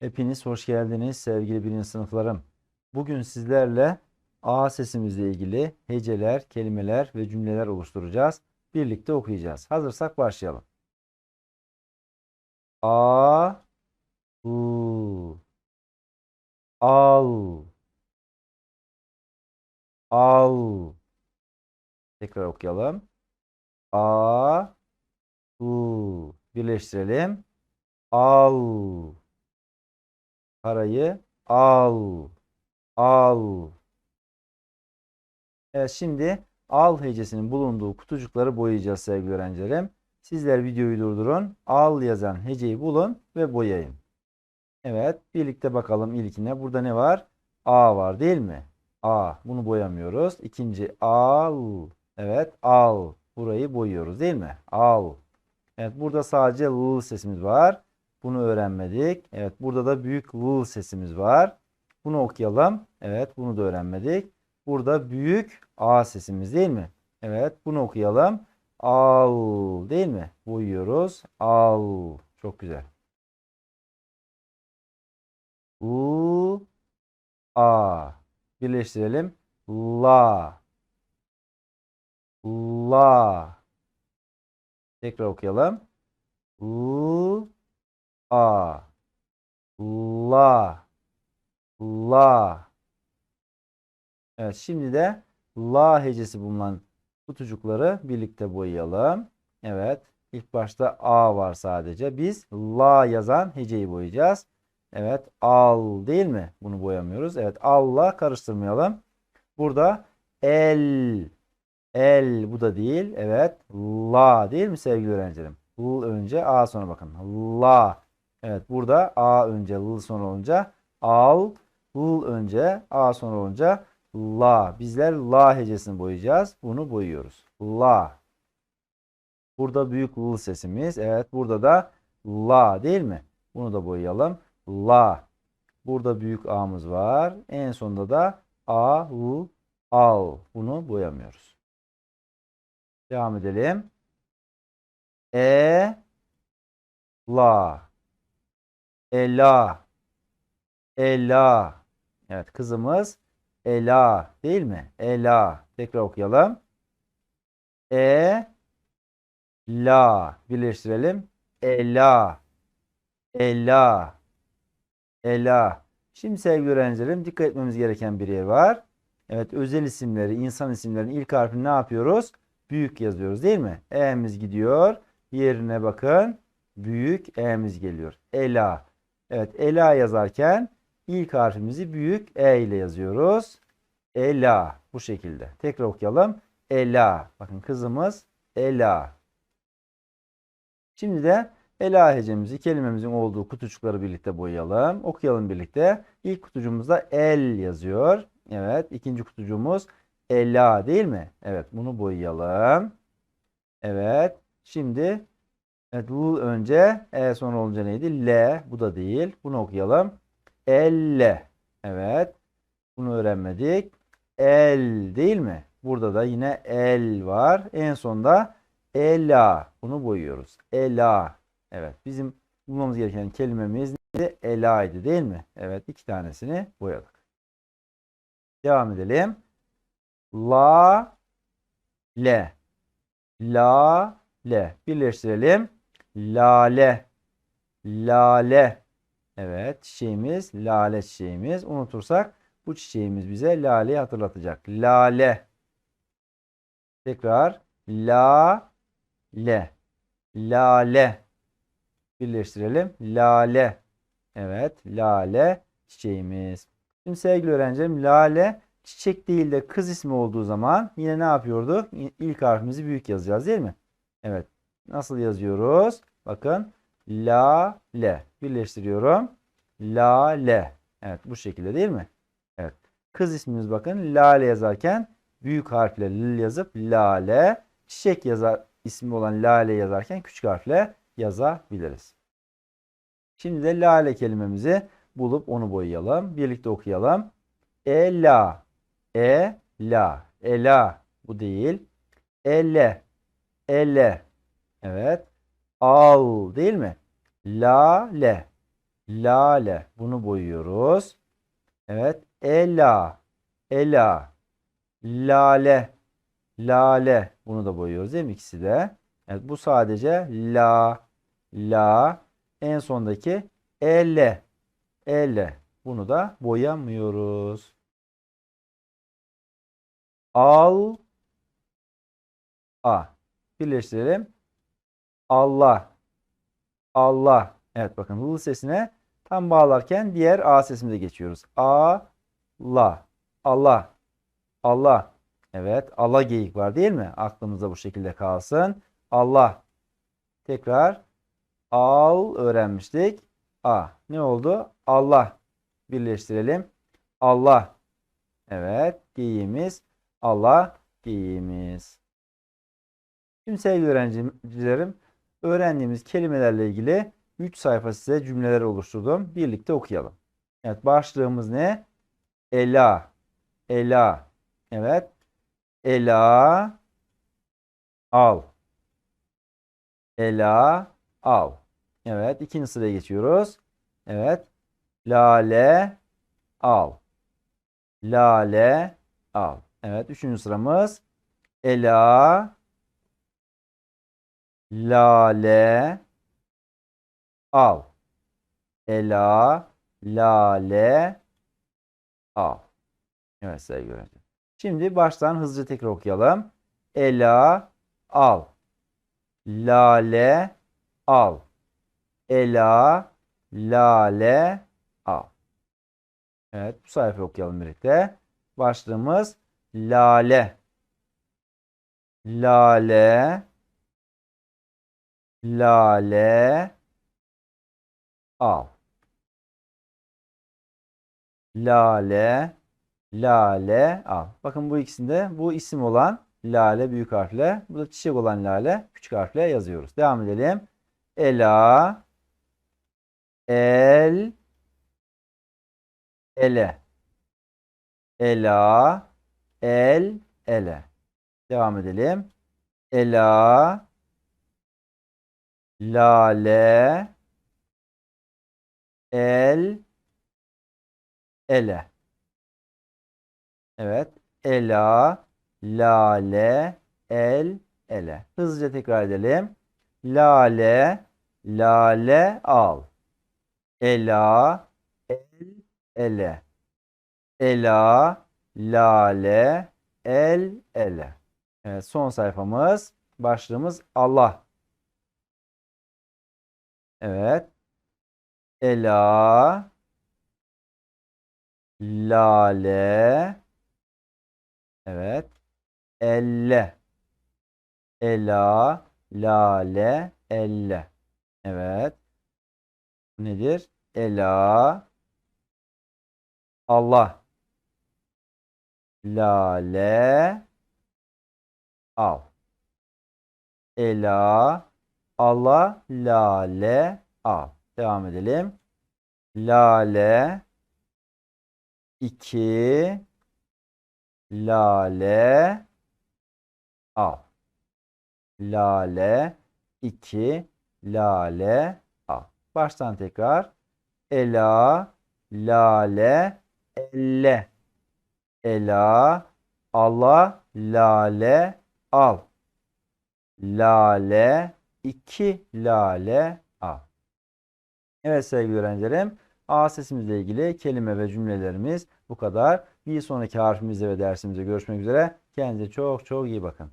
Hepiniz hoş geldiniz sevgili birinci sınıflarım. Bugün sizlerle A sesimizle ilgili heceler, kelimeler ve cümleler oluşturacağız. Birlikte okuyacağız. Hazırsak başlayalım. A U Al Al Tekrar okuyalım. A U Birleştirelim. Al Parayı al. Al. Evet şimdi al hecesinin bulunduğu kutucukları boyayacağız sevgili öğrencilerim. Sizler videoyu durdurun. Al yazan heceyi bulun ve boyayın. Evet birlikte bakalım ilkine. Burada ne var? A var değil mi? A. Bunu boyamıyoruz. İkinci al. Evet al. Burayı boyuyoruz değil mi? Al. Evet burada sadece l sesimiz var. Bunu öğrenmedik. Evet burada da büyük L sesimiz var. Bunu okuyalım. Evet bunu da öğrenmedik. Burada büyük A sesimiz değil mi? Evet bunu okuyalım. Al değil mi? Uyuyoruz. Al. Çok güzel. U A birleştirelim. La La Tekrar okuyalım. U A La La Evet şimdi de La hecesi bulunan kutucukları birlikte boyayalım. Evet ilk başta A var sadece. Biz La yazan heceyi boyayacağız. Evet al değil mi? Bunu boyamıyoruz. Evet Allah karıştırmayalım. Burada el el bu da değil. Evet la değil mi sevgili öğrencilerim? L önce A sonra bakın. La Evet burada A önce L sonra olunca al, L önce A sonra olunca la. Bizler la hecesini boyayacağız. Bunu boyuyoruz. La. Burada büyük L sesimiz. Evet burada da la değil mi? Bunu da boyayalım. La. Burada büyük A'mız var. En sonunda da A, L, al. Bunu boyamıyoruz. Devam edelim. E, la. Ela. Ela. Evet kızımız Ela değil mi? Ela. Tekrar okuyalım. E La. Birleştirelim. Ela. Ela. Ela. Şimdi sevgili öğrencilerim dikkat etmemiz gereken bir yer var. Evet özel isimleri, insan isimlerinin ilk harfini ne yapıyoruz? Büyük yazıyoruz değil mi? E'miz gidiyor. Yerine bakın. Büyük E'miz geliyor. Ela. Evet Ela yazarken ilk harfimizi büyük E ile yazıyoruz. Ela bu şekilde. Tekrar okuyalım. Ela. Bakın kızımız Ela. Şimdi de Ela hecemizi kelimemizin olduğu kutucukları birlikte boyayalım. Okuyalım birlikte. İlk kutucuğumuzda el yazıyor. Evet. ikinci kutucuğumuz Ela değil mi? Evet. Bunu boyayalım. Evet. Şimdi Evet L önce E sonra olunca neydi? L. Bu da değil. Bunu okuyalım. Elle. Evet. Bunu öğrenmedik. El değil mi? Burada da yine el var. En sonda ela. Bunu boyuyoruz. Ela. Evet. Bizim bulmamız gereken kelimemiz neydi? Ela'ydı değil mi? Evet. iki tanesini boyadık. Devam edelim. La. Le. La. Le. Birleştirelim. Lale. Lale. Evet çiçeğimiz lale çiçeğimiz. Unutursak bu çiçeğimiz bize laleyi hatırlatacak. Lale. Tekrar la le. Lale. Birleştirelim. Lale. Evet lale çiçeğimiz. Şimdi sevgili öğrencilerim lale çiçek değil de kız ismi olduğu zaman yine ne yapıyorduk? İlk harfimizi büyük yazacağız değil mi? Evet Nasıl yazıyoruz? Bakın. La le. Birleştiriyorum. La le. Evet bu şekilde değil mi? Evet. Kız ismimiz bakın Lale yazarken büyük harfle L yazıp Lale. Çiçek yazar ismi olan Lale yazarken küçük harfle yazabiliriz. Şimdi de Lale kelimemizi bulup onu boyayalım. Birlikte okuyalım. Ela. E la. Ela. Bu değil. Elle. Elle. Evet. Al değil mi? Lale. Lale. Bunu boyuyoruz. Evet. Ela. Ela. Lale. Lale. Bunu da boyuyoruz değil mi ikisi de? Evet bu sadece la. La. En sondaki ele. Ele. Bunu da boyamıyoruz. Al. A. Birleştirelim. Allah. Allah. Evet bakın L sesine tam bağlarken diğer A sesimize geçiyoruz. A. La. Allah. Allah. Evet. Allah geyik var değil mi? Aklımızda bu şekilde kalsın. Allah. Tekrar. Al öğrenmiştik. A. Ne oldu? Allah. Birleştirelim. Allah. Evet. Geyiğimiz. Allah. Geyiğimiz. Şimdi sevgili öğrencilerim, öğrendiğimiz kelimelerle ilgili 3 sayfa size cümleler oluşturdum. Birlikte okuyalım. Evet, başlığımız ne? Ela. Ela. Evet. Ela. Al. Ela. Al. Evet, ikinci sıraya geçiyoruz. Evet. Lale. Al. Lale. Al. Evet, üçüncü sıramız. Ela. Lale al. Ela lale al. Evet sevgili öğrenciler. Şimdi baştan hızlıca tekrar okuyalım. Ela al. Lale al. Ela lale al. Evet bu sayfayı okuyalım birlikte. Başlığımız lale. Lale Lale al. Lale Lale al. Bakın bu ikisinde bu isim olan Lale büyük harfle, bu da çiçek olan Lale küçük harfle yazıyoruz. Devam edelim. Ela El Ele Ela El Ele Devam edelim. Ela Lale El Ele Evet. Ela Lale El Ele. Hızlıca tekrar edelim. Lale Lale al. Ela El Ele. Ela Lale El Ele. Evet, son sayfamız. Başlığımız Allah. Evet. Ela Lale Evet. Elle Ela Lale Elle Evet. Nedir? Ela Allah Lale al. Ela Allah lale al. Devam edelim. Lale 2 lale al. Lale 2 lale al. Baştan tekrar. Ela lale elle. Ela Allah lale al. Lale 2 lale A. Evet sevgili öğrencilerim. A sesimizle ilgili kelime ve cümlelerimiz bu kadar. Bir sonraki harfimizde ve dersimizde görüşmek üzere. Kendinize çok çok iyi bakın.